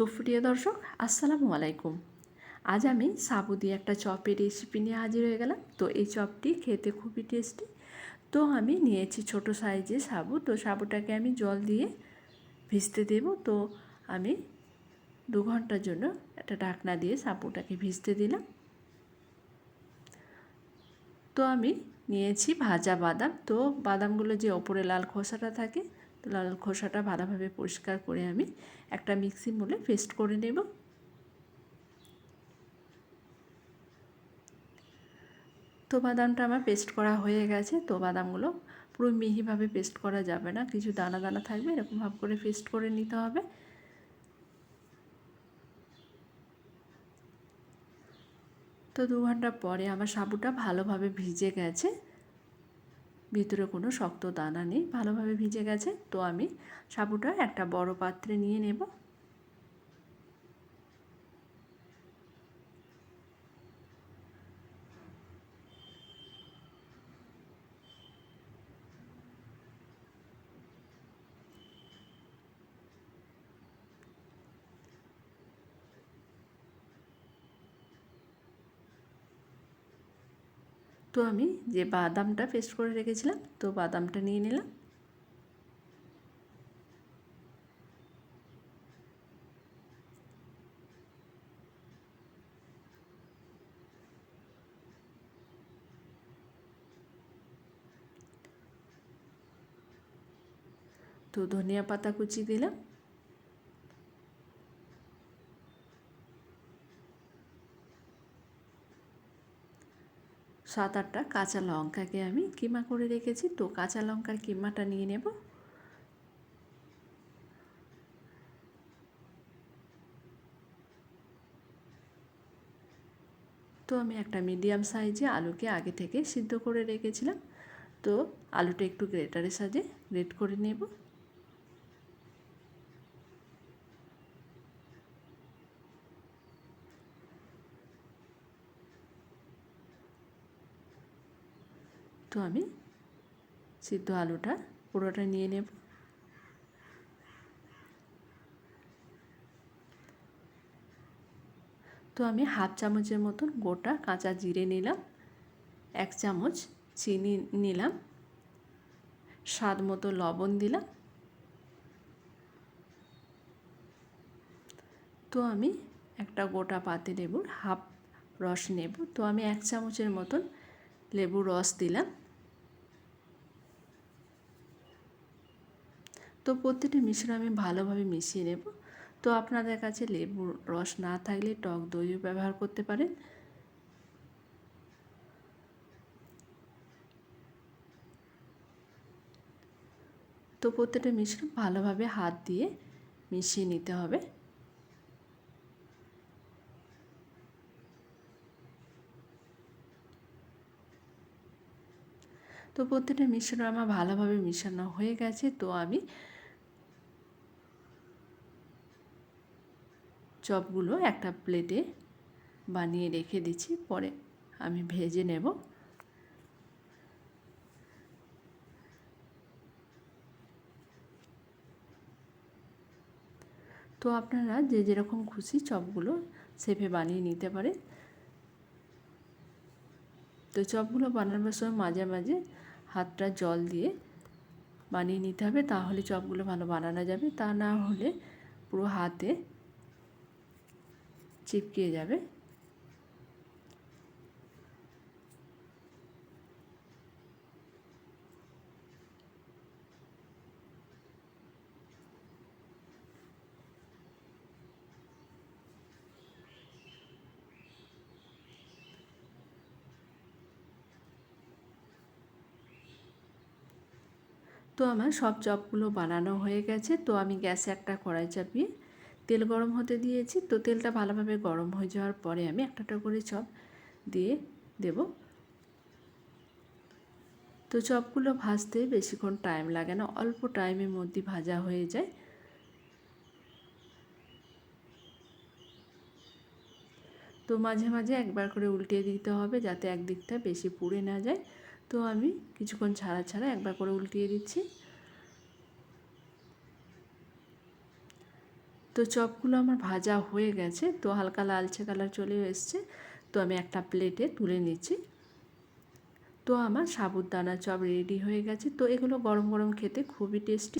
সুপ্রিয় দর্শক, আসসালামু আলাইকুম। আজ আমি সাবু দিয়ে একটা চপের রেসিপি নিয়ে হাজির হয়ে গেলাম। তো এই চপটি খেতে খুবই টেস্টি তো আমি নিয়েছি ছোট সাইজে সাবু। তো সাবুটাকে আমি জল দিয়ে ভিজতে দেব। তো আমি দু ঘণ্টার জন্য একটা ঢাকনা দিয়ে সাবুটাকে ভিজতে দিলাম। তো আমি নিয়েছি ভাজা বাদাম। তো বাদামগুলো যে ওপরে লাল খোসাটা থাকে লাল খোসাটা ভালোভাবে পরিষ্কার করে আমি একটা মিক্সি মোলে পেস্ট করে নেব। তো বাদামটা আমার পেস্ট করা হয়ে গেছে, তো বাদামগুলো পুরো মিহিভাবে পেস্ট করা যাবে না, কিছু দানা দানা থাকবে, এরকম ভাব করে পেস্ট করে নিতে হবে। তো দু ঘণ্টা পরে আমার সাবুটা ভালোভাবে ভিজে গেছে। ভিতরে কোনো শক্ত দানা নেই, ভালোভাবে ভিজে গেছে। তো আমি সাবুটা একটা বড় পাত্রে নিয়ে নেব। তো আমি যে বাদামটা পেস্ট করে রেখেছিলাম, তো বাদামটা নিয়ে নিলাম। তো ধনিয়া পাতা কুচি দিলাম। সাত আটটা কাঁচা লঙ্কাকে আমি কিমা করে রেখেছি। তো কাঁচা লঙ্কার কিমাটা নিয়ে নেব। তো আমি একটা মিডিয়াম সাইজে আলুকে আগে থেকে সিদ্ধ করে রেখেছিলাম। তো আলুটা একটু গ্রেটারের সাজে গ্রেট করে নেব। তো আমি সিদ্ধ আলুটা পুরোটা নিয়ে নেব। তো আমি হাফ চামচের মতন গোটা কাঁচা জিরে নিলাম, এক চামচ চিনি নিলাম, স্বাদ মতো লবণ দিলাম। তো আমি একটা গোটা পাতি লেবুর হাফ রস নেব। তো আমি এক চামচের মতন লেবুর রস দিলাম। তো প্রতিটি মিশ্রণ আমি ভালোভাবে মিশিয়ে নেব। তো আপনাদের কাছে লেবুর রস না থাকলে টক দইও ব্যবহার করতে পারেন। তো প্রত্যেকটা মিশ্রণ ভালোভাবে হাত দিয়ে মিশিয়ে নিতে হবে। তো প্রত্যেকটা মিশ্রণ আমার ভালোভাবে মিশানো হয়ে গেছে, তো আমি চপগুলো একটা প্লেটে বানিয়ে রেখে দিচ্ছি, পরে আমি ভেজে নেব। তো আপনারা যে যেরকম খুশি চপগুলো সেভে বানিয়ে নিতে পারে তো চপগুলো বানানোর সময় মাঝে মাঝে হাতটা জল দিয়ে বানিয়ে নিতে হবে, তাহলে চপগুলো ভালো বানানো যাবে। তা না হলে পুরো হাতে চিপকে যাবে। তো আমার সব চপগুলো বানানো হয়ে গেছে। তো আমি গ্যাসে একটা কড়াই চাপিয়ে তেল গরম হতে দিয়েছি। তো তেলটা ভালোভাবে গরম হয়ে যাওয়ার পরে আমি একটা করে চপ দিয়ে দেব। তো চপগুলো ভাজতে বেশিক্ষণ টাইম লাগে না, অল্প টাইমের মধ্যে ভাজা হয়ে যায়। তো মাঝে মাঝে একবার করে উল্টিয়ে দিতে হবে যাতে একদিকটা বেশি পুড়ে না যায়। তো আমি কিছুক্ষণ ছাড়া ছাড়া একবার করে উল্টিয়ে দিচ্ছি। তো চপগুলো আমার ভাজা হয়ে গেছে, তো হালকা লালচে কালার চলে এসছে, তো আমি একটা প্লেটে তুলে নিচ্ছি। তো আমার সাবুদানা চপ রেডি হয়ে গেছে, তো এগুলো গরম গরম খেতে খুবই টেস্টি।